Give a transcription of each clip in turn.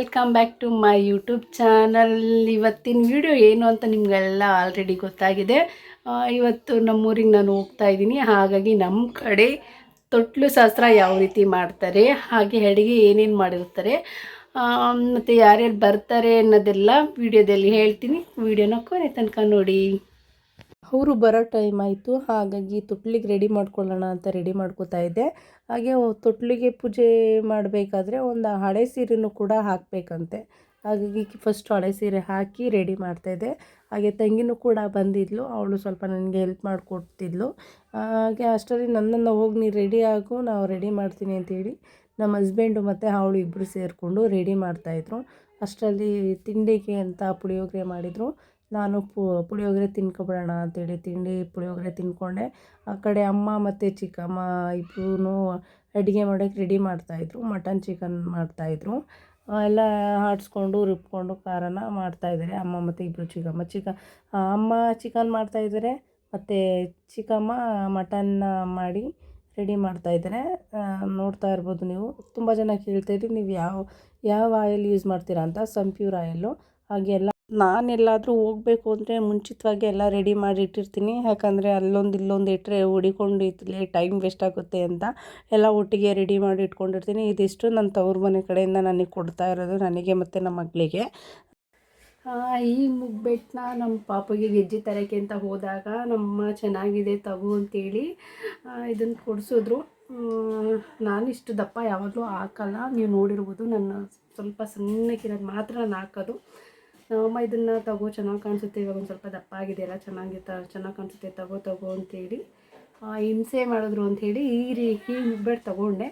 Welcome back to my YouTube channel ಇವತ್ತಿನ video ಏನು ಅಂತ ನಿಮಗೆಲ್ಲ ಆಲ್ರೆಡಿ ಗೊತ್ತಾಗಿದೆ. ಇವತ್ತು ನಮ್ಮೂರಿಗೆ ನಾನು ಹೋಗ್ತಾ ಇದ್ದೀನಿ. ಹಾಗಾಗಿ ನಮ್ಮ ಕಡೆ ತೊಟ್ಲು ಶಾಸ್ತ್ರ ಯಾವ ರೀತಿ ಮಾಡ್ತಾರೆ, ಹಾಗೆ ಅಡುಗೆ ಏನೇನು ಮಾಡಿರ್ತಾರೆ ಮತ್ತು ಯಾರ್ಯಾರು ಬರ್ತಾರೆ ಅನ್ನೋದೆಲ್ಲ ವಿಡಿಯೋದಲ್ಲಿ ಹೇಳ್ತೀನಿ. ವಿಡಿಯೋನ ಕೊನೆ ತನಕ ನೋಡಿ. ಅವರು ಬರೋ ಟೈಮ್ ಆಯಿತು, ಹಾಗಾಗಿ ತೊಟ್ಲಿಗೆ ರೆಡಿ ಮಾಡ್ಕೊಳ್ಳೋಣ ಅಂತ ರೆಡಿ ಮಾಡ್ಕೋತಾ ಇದ್ದೆ. ಹಾಗೆ ತೊಟ್ಲಿಗೆ ಪೂಜೆ ಮಾಡಬೇಕಾದ್ರೆ ಒಂದು ಹಳೆ ಸೀರೆನೂ ಕೂಡ ಹಾಕಬೇಕಂತೆ. ಹಾಗಾಗಿ ಫಸ್ಟ್ ಹಳೆ ಸೀರೆ ಹಾಕಿ ರೆಡಿ ಮಾಡ್ತಾಯಿದ್ದೆ ಹಾಗೆ ತಂಗಿನೂ ಕೂಡ ಬಂದಿದ್ಲು, ಅವಳು ಸ್ವಲ್ಪ ನನಗೆ ಹೆಲ್ಪ್ ಮಾಡಿಕೊಡ್ತಿದ್ಲು. ಹಾಗೆ ಅಷ್ಟರಲ್ಲಿ ನನ್ನನ್ನು ಹೋಗಿ ನೀನು ರೆಡಿ ಆಗು, ನಾವು ರೆಡಿ ಮಾಡ್ತೀನಿ ಅಂತೇಳಿ ನಮ್ಮ ಹಸ್ಬೆಂಡು ಮತ್ತು ಅವಳು ಇಬ್ಬರು ಸೇರಿಕೊಂಡು ರೆಡಿ ಮಾಡ್ತಾಯಿದ್ರು ಅಷ್ಟರಲ್ಲಿ ತಿಂಡಿಗೆ ಅಂತ ಪುಳಿಯೋಗರೆ ಮಾಡಿದರು. ನಾನು ಪುಳಿಯೋಗರೆ ತಿನ್ಕೊಬಿಡೋಣ ಅಂತೇಳಿ ತಿಂಡಿ, ಪುಳಿಯೋಗರೆ ತಿಂದ್ಕೊಂಡೆ ಆ ಕಡೆ ಅಮ್ಮ ಮತ್ತು ಚಿಕ್ಕಮ್ಮ ಇಬ್ಬರೂ ಅಡುಗೆ ಮಾಡೋಕ್ಕೆ ರೆಡಿ ಮಾಡ್ತಾಯಿದ್ರು ಮಟನ್ ಚಿಕನ್ ಮಾಡ್ತಾಯಿದ್ರು ಎಲ್ಲ ಆಡಿಸ್ಕೊಂಡು, ರುಬ್ಕೊಂಡು ಖಾರನ ಮಾಡ್ತಾಯಿದ್ದಾರೆ ಅಮ್ಮ ಮತ್ತು ಇಬ್ಬರು ಚಿಕ್ಕಮ್ಮ. ಚಿಕ ಅಮ್ಮ ಚಿಕನ್ ಮಾಡ್ತಾಯಿದ್ದಾರೆ ಮತ್ತು ಚಿಕ್ಕಮ್ಮ ಮಟನ್ನ ಮಾಡಿ ರೆಡಿ ಮಾಡ್ತಾಯಿದ್ದಾರೆ ನೋಡ್ತಾ ಇರ್ಬೋದು ನೀವು. ತುಂಬ ಜನ ಕೇಳ್ತಾಯಿದ್ರಿ ನೀವು ಯಾವ ಯಾವ ಆಯಿಲ್ ಯೂಸ್ ಮಾಡ್ತೀರಾ ಅಂತ. ಸನ್ಪ್ಯೂರ್ ಆಯಿಲ್ಲು ಹಾಗೆ ಎಲ್ಲ ನಾನೆಲ್ಲಾದರೂ ಹೋಗಬೇಕು ಅಂದರೆ ಮುಂಚಿತವಾಗಿ ಎಲ್ಲ ರೆಡಿ ಮಾಡಿ ಇಟ್ಟಿರ್ತೀನಿ. ಯಾಕಂದರೆ ಅಲ್ಲೊಂದು ಇಲ್ಲೊಂದು ಇಟ್ಟರೆ ಹುಡಿಕೊಂಡು ಟೈಮ್ ವೇಸ್ಟ್ ಆಗುತ್ತೆ ಅಂತ ಎಲ್ಲ ಒಟ್ಟಿಗೆ ರೆಡಿ ಮಾಡಿ ಇಟ್ಕೊಂಡಿರ್ತೀನಿ. ಇದಿಷ್ಟು ನನ್ನ ತವ್ರ ಮನೆ ಕಡೆಯಿಂದ ನನಗೆ ಕೊಡ್ತಾ ಇರೋದು ನನಗೆ ಮತ್ತು ನಮ್ಮ ಮಗಳಿಗೆ. ಈ ಮುಗ್ಬೆಟ್ಟನ್ನ ನಮ್ಮ ಪಾಪಗೆ ಗೆಜ್ಜೆ ತರಕ್ಕೆ ಅಂತ ಹೋದಾಗ ನಮ್ಮ ಚೆನ್ನಾಗಿದೆ ತಗೋ ಅಂತೇಳಿ ಇದನ್ನು ಕೊಡಿಸಿದ್ರು. ನಾನು ಇಷ್ಟು ದಪ್ಪ ಯಾವಾಗಲೂ ಹಾಕಲ್ಲ. ನೀವು ನೋಡಿರ್ಬೋದು ನನ್ನ ಸ್ವಲ್ಪ ಸಣ್ಣಕ್ಕಿರೋದು ಮಾತ್ರ ನಾನು ಹಾಕೋದು. ನಮ್ಮಮ್ಮ ಇದನ್ನು ತಗೋ, ಚೆನ್ನಾಗಿ ಕಾಣಿಸುತ್ತೆ, ಇವಾಗ ಒಂದು ಸ್ವಲ್ಪ ದಪ್ಪ ಆಗಿದೆಯಲ್ಲ, ಚೆನ್ನಾಗಿತ್ತ, ಚೆನ್ನಾಗಿ ಕಾಣಿಸುತ್ತೆ, ತಗೋ ತಗೋ ಅಂತೇಳಿ ಹಿಂಸೆ ಮಾಡಿದ್ರು ಅಂಥೇಳಿ ಈ ರೀ ಈ ಮುಗ್ಬೆಟ್ಟು ತಗೊಂಡೆ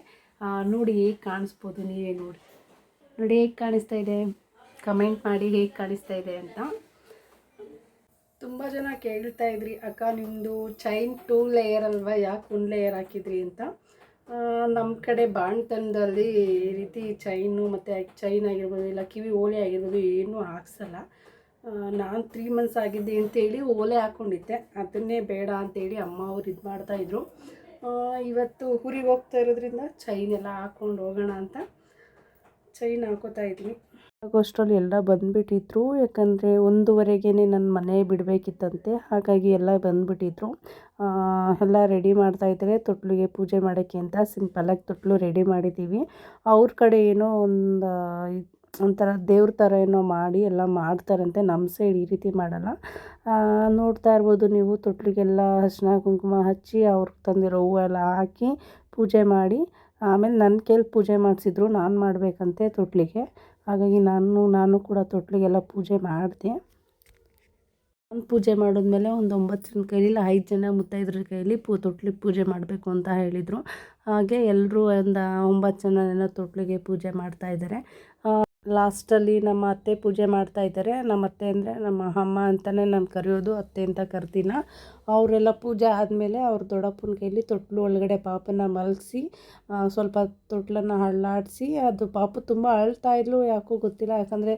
ನೋಡಿ ಹೇಗೆ ಕಾಣಿಸ್ಬೋದು ನೀವೇ ನೋಡಿ. ನೋಡಿ ಹೇಗೆ ಕಾಣಿಸ್ತಾ ಇದೆ? ಕಮೆಂಟ್ ಮಾಡಿ ಹೇಗೆ ಕಾಣಿಸ್ತಾ ಇದೆ ಅಂತ. ತುಂಬ ಜನ ಕೇಳ್ತಾ ಇದ್ರಿ, ಅಕ್ಕ ನಿಮ್ಮದು ಚೈನ್ ಟೂ ಲೇಯರ್ ಅಲ್ವಾ? ಯಾಕೆ ಒನ್ ಲೇಯರ್ ಹಾಕಿದ್ರಿ? ಅಂತ. ನಮ್ಮ ಕಡೆ ಬಾಣ್ತನದಲ್ಲಿ ಈ ರೀತಿ ಚೈನು ಮತ್ತು ಚೈನ್ ಆಗಿರ್ಬೋದು ಇಲ್ಲ ಕಿವಿ ಓಲೆ ಆಗಿರ್ಬೋದು ಏನೂ ಹಾಕ್ಸಲ್ಲ. ನಾನು ತ್ರೀ ಮಂತ್ಸ್ ಆಗಿದ್ದೆ ಅಂತೇಳಿ ಓಲೆ ಹಾಕ್ಕೊಂಡಿದ್ದೆ ಅದನ್ನೇ ಬೇಡ ಅಂತೇಳಿ ಅಮ್ಮ ಅವ್ರು ಇದು ಮಾಡ್ತಾಯಿದ್ರು ಇವತ್ತು ಊರಿಗೆ ಹೋಗ್ತಾ ಇರೋದ್ರಿಂದ ಚೈನ್ ಎಲ್ಲ ಹಾಕ್ಕೊಂಡು ಹೋಗೋಣ ಅಂತ. ಚೈನ್ ಹಾಕೋತಾ ಇದ್ದೀನಿ. ಆಗೋಷ್ಟರಲ್ಲಿ ಎಲ್ಲ ಬಂದುಬಿಟ್ಟಿದ್ರು. ಯಾಕಂದರೆ ಒಂದೂವರೆಗೇ ನನ್ನ ಮನೆ ಬಿಡಬೇಕಿತ್ತಂತೆ. ಹಾಗಾಗಿ ಎಲ್ಲ ಬಂದುಬಿಟ್ಟಿದ್ರು. ಎಲ್ಲ ರೆಡಿ ಮಾಡ್ತಾಯಿದ್ದಾರೆ ತೊಟ್ಲಿಗೆ ಪೂಜೆ ಮಾಡೋಕ್ಕೆ ಅಂತ ಸಿಂಪಲಾಗಿ ತೊಟ್ಲು ರೆಡಿ ಮಾಡಿದ್ದೀವಿ. ಅವ್ರ ಕಡೆ ಏನೋ ಒಂದು, ಒಂಥರ ದೇವ್ರ ಥರ ಏನೋ ಮಾಡಿ ಎಲ್ಲ ಮಾಡ್ತಾರಂತೆ. ನಮ್ಮ ಸೈಡ್ ಈ ರೀತಿ ಮಾಡಲ್ಲ. ನೋಡ್ತಾ ಇರ್ಬೋದು ನೀವು ತೊಟ್ಲಿಗೆಲ್ಲ ಅರಿಶಿನ ಕುಂಕುಮ ಹಚ್ಚಿ ಅವ್ರಿಗೆ ತಂದಿರೋ ಎಲ್ಲ ಹಾಕಿ ಪೂಜೆ ಮಾಡಿ. ಆಮೇಲೆ ನನ್ನ ಕೈಲಿ ಪೂಜೆ ಮಾಡಿಸಿದ್ರು. ನಾನು ಮಾಡಬೇಕಂತೆ ತೊಟ್ಲಿಗೆ. ಹಾಗಾಗಿ ನಾನು ನಾನು ಕೂಡ ತೊಟ್ಲಿಗೆಲ್ಲ ಪೂಜೆ ಮಾಡಿದೆ. ನಾನು ಪೂಜೆ ಮಾಡಿದ್ಮೇಲೆ ಒಂದು ಒಂಬತ್ತು ಜನ ಕೈಲಿ ಇಲ್ಲ ಐದು ಜನ ಮುತ್ತೈದರ ಕೈಲಿ ಪೂ, ತೊಟ್ಲಿಗೆ ಪೂಜೆ ಮಾಡಬೇಕು ಅಂತ ಹೇಳಿದರು. ಹಾಗೆ ಎಲ್ಲರೂ ಒಂದು ಒಂಬತ್ತು ಜನ ಏನೋ ತೊಟ್ಲಿಗೆ ಪೂಜೆ ಮಾಡ್ತಾ ಇದ್ದಾರೆ. ಲಾಸ್ಟಲ್ಲಿ ನಮ್ಮ ಅತ್ತೆ ಪೂಜೆ ಮಾಡ್ತಾ ಇದ್ದಾರೆ. ನಮ್ಮ ಅತ್ತೆ ಅಂದರೆ ನಮ್ಮ ಅಮ್ಮ ಅಂತಲೇ ನಾನು ಕರೆಯೋದು, ಅತ್ತೆ ಅಂತ ಕರ್ತೀನ ಅವರೆಲ್ಲ ಪೂಜೆ ಆದಮೇಲೆ ಅವ್ರ ದೊಡ್ಡಪ್ಪನ ಕೈಲಿ ತೊಟ್ಲು ಒಳಗಡೆ ಪಾಪನ ಮಲಗಿಸಿ ಸ್ವಲ್ಪ ತೊಟ್ಲನ್ನು ಹಳ್ಳಾಡಿಸಿ ಅದು ಪಾಪ ತುಂಬ ಅಳ್ತಾ ಇದ್ಲು. ಯಾಕೋ ಗೊತ್ತಿಲ್ಲ. ಯಾಕಂದರೆ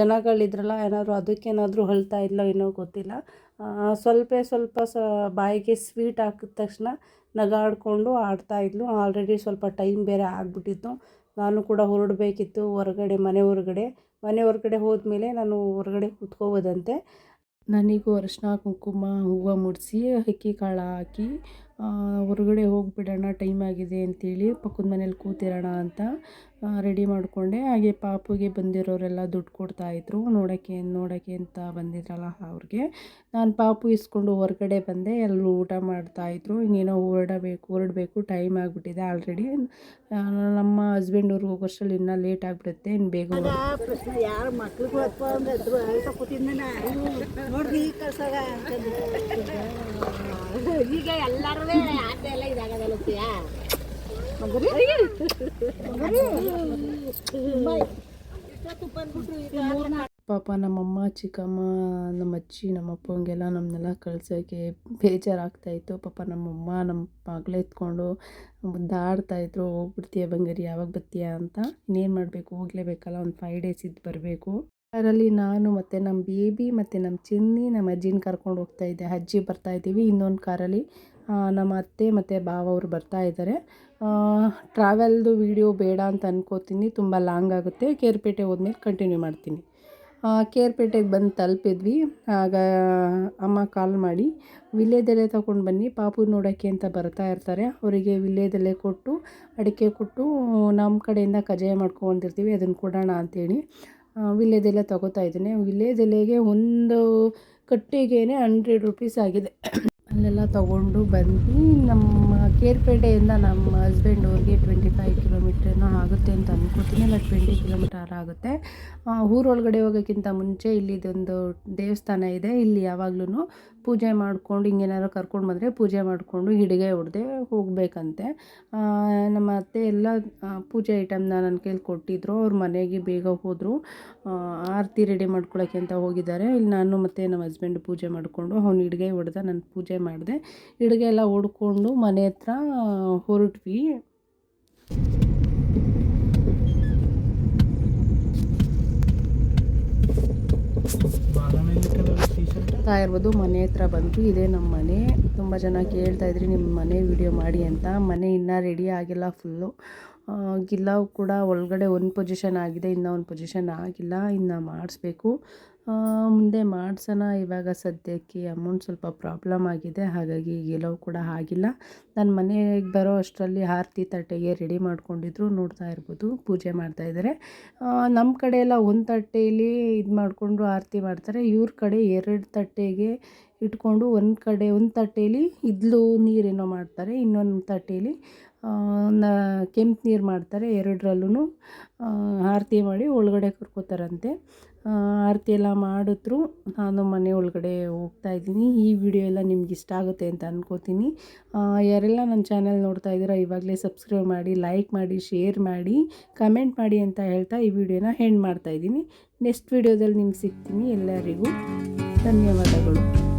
ಜನಗಳಿದ್ರಲ್ಲ ಏನಾದರೂ ಅದಕ್ಕೇನಾದರೂ ಅಳ್ತಾ ಇದ್ಲೋ ಏನೋ ಗೊತ್ತಿಲ್ಲ. ಸ್ವಲ್ಪ ಸ್ವಲ್ಪ ಸ, ಬಾಯಿಗೆ ಸ್ವೀಟ್ ಹಾಕಿದ ತಕ್ಷಣ ನಗಾಡಿಕೊಂಡು ಆಡ್ತಾ ಇದ್ಲು. ಆಲ್ರೆಡಿ ಸ್ವಲ್ಪ ಟೈಮ್ ಬೇರೆ ಆಗಿಬಿಟ್ಟಿತ್ತು. ನಾನು ಕೂಡ ಹೊರಡಬೇಕಿತ್ತು ಹೊರಗಡೆ, ಮನೆ ಹೊರಗಡೆ. ಮನೆ ಹೊರಗಡೆ ಹೋದ್ಮೇಲೆ ನಾನು ಹೊರಗಡೆ ಕೂತ್ಕೋಬೋದಂತೆ. ನನಗೂ ಅರಿಶಿನ, ಕುಂಕುಮ, ಹೂವು ಮುಡಿಸಿ, ಅಕ್ಕಿ ಕಾಳು ಹಾಕಿ ಹೊರಗಡೆ ಹೋಗಿಬಿಡೋಣ ಟೈಮ್ ಆಗಿದೆ ಅಂತೇಳಿ ಪಕ್ಕದ ಮನೇಲಿ ಕೂತಿರೋಣ ಅಂತ ರೆಡಿ ಮಾಡಿಕೊಂಡೆ. ಹಾಗೆ ಪಾಪುಗೆ ಬಂದಿರೋರೆಲ್ಲ ದುಡ್ಡು ಕೊಡ್ತಾಯಿದ್ರು ನೋಡೋಕ್ಕೆ ನೋಡೋಕ್ಕೆ ಅಂತ ಬಂದಿದ್ರಲ್ಲ ಅವ್ರಿಗೆ. ನಾನು ಪಾಪು ಇಸ್ಕೊಂಡು ಹೊರಗಡೆ ಬಂದೆ. ಎಲ್ಲರೂ ಊಟ ಮಾಡ್ತಾಯಿದ್ರು ಇನ್ನೇನೋ ಹೊರಡಬೇಕು ಹೊರಡಬೇಕು ಟೈಮ್ ಆಗಿಬಿಟ್ಟಿದೆ ಆಲ್ರೆಡಿ ನಮ್ಮ ಹಸ್ಬೆಂಡ್ ಅವ್ರಿಗೆ ಹೋಗೋಷ್ಟರಲ್ಲಿ ಇನ್ನೂ ಲೇಟ್ ಆಗಿಬಿಡುತ್ತೆ. ಇನ್ನು ಬೇಗ ಈಗ ಎಲ್ಲರೂ ಪಾಪ ನಮ್ಮಮ್ಮ ಚಿಕ್ಕಮ್ಮ ನಮ್ಮ ಅಜ್ಜಿ ನಮ್ಮ ಅಪ್ಪಂಗೆಲ್ಲ ನಮ್ಮನ್ನೆಲ್ಲ ಕಳ್ಸೋಕ್ಕೆ ಬೇಜಾರಾಗ್ತಾಯಿತ್ತು ಪಾಪ ನಮ್ಮಮ್ಮ ನಮ್ಮ ಮಗಳು ಎತ್ಕೊಂಡು ಮುದ್ದಾಡ್ತಾಯಿದ್ರು ಹೋಗ್ಬಿಡ್ತೀಯ ಬಂಗಾರಿ ಯಾವಾಗ ಬರ್ತೀಯ ಅಂತ. ಇನ್ನೇನು ಮಾಡಬೇಕು? ಹೋಗ್ಲೇಬೇಕಲ್ಲ ಒಂದು ಫೈವ್ ಡೇಸ್ ಇದ್ದು ಬರಬೇಕು. ಅದರಲ್ಲಿ ನಾನು ಮತ್ತು ನಮ್ಮ ಬೇಬಿ ಮತ್ತು ನಮ್ಮ ಚಿನ್ನಿ, ನಮ್ಮ ಅಜ್ಜಿನ ಕರ್ಕೊಂಡು ಹೋಗ್ತಾ ಇದ್ದೆ ಅಜ್ಜಿ ಬರ್ತಾ ಇದ್ದೀವಿ ಇನ್ನೊಂದು ಕಾರಲ್ಲಿ. ನಮ್ಮ ಅತ್ತೆ ಮತ್ತು ಭಾವ ಅವರು ಬರ್ತಾ ಇದ್ದಾರೆ. ಟ್ರಾವೆಲ್ದು ವಿಡಿಯೋ ಬೇಡ ಅಂತ ಅನ್ಕೋತೀನಿ. ತುಂಬ ಲಾಂಗ್ ಆಗುತ್ತೆ. ಕೇರ್ಪೇಟೆ ಹೋದ್ಮೇಲೆ ಕಂಟಿನ್ಯೂ ಮಾಡ್ತೀನಿ. ಕೇರ್ಪೇಟೆಗೆ ಬಂದು ತಲುಪಿದ್ವಿ. ಆಗ ಅಮ್ಮ ಕಾಲ್ ಮಾಡಿ ವಿಳ್ಯದೆಲೆ ತೊಗೊಂಡು ಬನ್ನಿ. ಪಾಪು ನೋಡೋಕ್ಕೆ ಅಂತ ಬರ್ತಾ ಇರ್ತಾರೆ. ಅವರಿಗೆ ವಿಳ್ಯದೆಲೆ ಕೊಟ್ಟು, ಅಡಿಕೆ ಕೊಟ್ಟು, ನಮ್ಮ ಕಡೆಯಿಂದ ಕಜಾಯ ಮಾಡ್ಕೊಂಡಿರ್ತೀವಿ ಅದನ್ನು ಕೊಡೋಣ ಅಂತೇಳಿ. ವಿಳ್ಯದೆಲೆ ತಗೋತಾ ಇದ್ದೀನಿ. ವಿಳ್ಯದೆಲೆಗೆ ಒಂದು ಕಟ್ಟಿಗೆನೇ ಹಂಡ್ರೆಡ್ ರುಪೀಸ್ ಆಗಿದೆ. ಅಲ್ಲೆಲ್ಲ ತಗೊಂಡು ಬಂದು ನಮ್ಮ ಕೇರ್ಪೇಟೆಯಿಂದ ನಮ್ಮ ಹಸ್ಬೆಂಡ್ ಅವ್ರಿಗೆ ಟ್ವೆಂಟಿ ಫೈವ್ ಕಿಲೋಮೀಟ್ರೇನೋ ಆಗುತ್ತೆ ಅಂತ ಅಂದ್ಕೋತೀನಿ ಇಲ್ಲ ಟ್ವೆಂಟಿ ಕಿಲೋಮೀಟರ್ ಆಗುತ್ತೆ. ಊರೊಳಗಡೆ ಹೋಗೋಕ್ಕಿಂತ ಮುಂಚೆ ಇಲ್ಲಿದೊಂದು ದೇವಸ್ಥಾನ ಇದೆ. ಇಲ್ಲಿ ಯಾವಾಗ್ಲೂ ಪೂಜೆ ಮಾಡಿಕೊಂಡು, ಹಿಂಗೇನಾದ್ರು ಕರ್ಕೊಂಡು ಬಂದರೆ ಪೂಜೆ ಮಾಡಿಕೊಂಡು ಹಿಡಿಗೆ ಹೊಡೆದೆ ಹೋಗಬೇಕಂತೆ. ನಮ್ಮ ಅತ್ತೆ ಎಲ್ಲ ಪೂಜೆ ಐಟಮ್ನ ನನ್ನ ಕೈಲಿ ಕೊಟ್ಟಿದ್ರು. ಅವ್ರ ಮನೆಗೆ ಬೇಗ ಹೋದರು. ಆರತಿ ರೆಡಿ ಮಾಡ್ಕೊಳಕ್ಕೆ ಅಂತ ಹೋಗಿದ್ದಾರೆ. ಇಲ್ಲಿ ನಾನು ಮತ್ತು ನಮ್ಮ ಹಸ್ಬೆಂಡ್ ಪೂಜೆ ಮಾಡಿಕೊಂಡು ಅವ್ನು ಹಿಡಿಗೆ ಹೊಡೆದ ನಾನು ಪೂಜೆ ಮಾಡಿದೆ. ಹಿಡಿಗೆ ಎಲ್ಲ ಹೊಡ್ಕೊಂಡು ಮನೆ ಹತ್ರ ಹೊರಟ್ವಿ. ಇರ್ಬೋದು ಮನೆ ಹತ್ರ ಬಂತು ಇದೇ ನಮ್ಮ ಮನೆ. ತುಂಬ ಜನ ಕೇಳ್ತಾ ಇದ್ರಿ, ನಿಮ್ಮ ಮನೆ ವಿಡಿಯೋ ಮಾಡಿ ಅಂತ. ಮನೆ ಇನ್ನೂ ರೆಡಿ ಆಗಿಲ್ಲ ಫುಲ್ಲು ಗಿಲ್ಲವು ಕೂಡ ಒಳಗಡೆ ಒಂದು ಪೊಸಿಷನ್ ಆಗಿದೆ, ಇನ್ನೂ ಒಂದು ಪೊಸಿಷನ್ ಆಗಿಲ್ಲ. ಇನ್ನು ಮಾಡಿಸ್ಬೇಕು. ಮುಂದೆ ಮಾಡ್ಸೋಣ. ಇವಾಗ ಸದ್ಯಕ್ಕೆ ಅಮೌಂಟ್ ಸ್ವಲ್ಪ ಪ್ರಾಬ್ಲಮ್ ಆಗಿದೆ. ಹಾಗಾಗಿ ಎಲ್ಲವೂ ಕೂಡ ಆಗಿಲ್ಲ. ನನ್ನ ಮನೆಗೆ ಬರೋ ಅಷ್ಟರಲ್ಲಿ ಆರತಿ, ತಟ್ಟೆಗೆ ರೆಡಿ ಮಾಡ್ಕೊಂಡಿದ್ರು. ನೋಡ್ತಾ ಇರ್ಬೋದು. ಪೂಜೆ ಮಾಡ್ತಾ ಇದ್ದಾರೆ ನಮ್ಮ ಕಡೆ ಎಲ್ಲ ಒಂದು ತಟ್ಟೆಯಲ್ಲಿ ಇದು ಮಾಡಿಕೊಂಡು ಆರತಿ ಮಾಡ್ತಾರೆ. ಇವ್ರ ಕಡೆ ಎರಡು ತಟ್ಟೆಗೆ ಇಟ್ಕೊಂಡು ಒಂದು ಕಡೆ, ಒಂದು ತಟ್ಟೆಯಲ್ಲಿ ಇದ್ಲು ನೀರೇನೋ ಮಾಡ್ತಾರೆ. ಇನ್ನೊಂದು ತಟ್ಟೆಯಲ್ಲಿ ನ, ಕೆಂಪು ನೀರು ಮಾಡ್ತಾರೆ. ಎರಡರಲ್ಲೂ ಆರತಿ ಮಾಡಿ ಒಳಗಡೆ ಕರ್ಕೋತಾರಂತೆ. ಆರತಿ ಎಲ್ಲ ಮಾಡಿದ್ರು. ನಾನು ಮನೆ ಒಳಗಡೆ ಹೋಗ್ತಾ ಇದ್ದೀನಿ. ಈ ವಿಡಿಯೋ ಎಲ್ಲ ನಿಮ್ಗೆ ಇಷ್ಟ ಆಗುತ್ತೆ ಅಂತ ಅಂದ್ಕೋತೀನಿ ಯಾರೆಲ್ಲ ನನ್ನ ಚಾನೆಲ್ ನೋಡ್ತಾ ಇದ್ದೀರಾ, ಇವಾಗಲೇ ಸಬ್ಸ್ಕ್ರೈಬ್ ಮಾಡಿ ಲೈಕ್ ಮಾಡಿ ಶೇರ್ ಮಾಡಿ ಕಮೆಂಟ್ ಮಾಡಿ ಅಂತ ಹೇಳ್ತಾ ಈ ವಿಡಿಯೋನ ಹೆಂಡ್ ಮಾಡ್ತಾ ಇದ್ದೀನಿ. ನೆಕ್ಸ್ಟ್ ವಿಡಿಯೋದಲ್ಲಿ ನಿಮ್ಗೆ ಸಿಗ್ತೀನಿ ಎಲ್ಲರಿಗೂ. ಧನ್ಯವಾದಗಳು.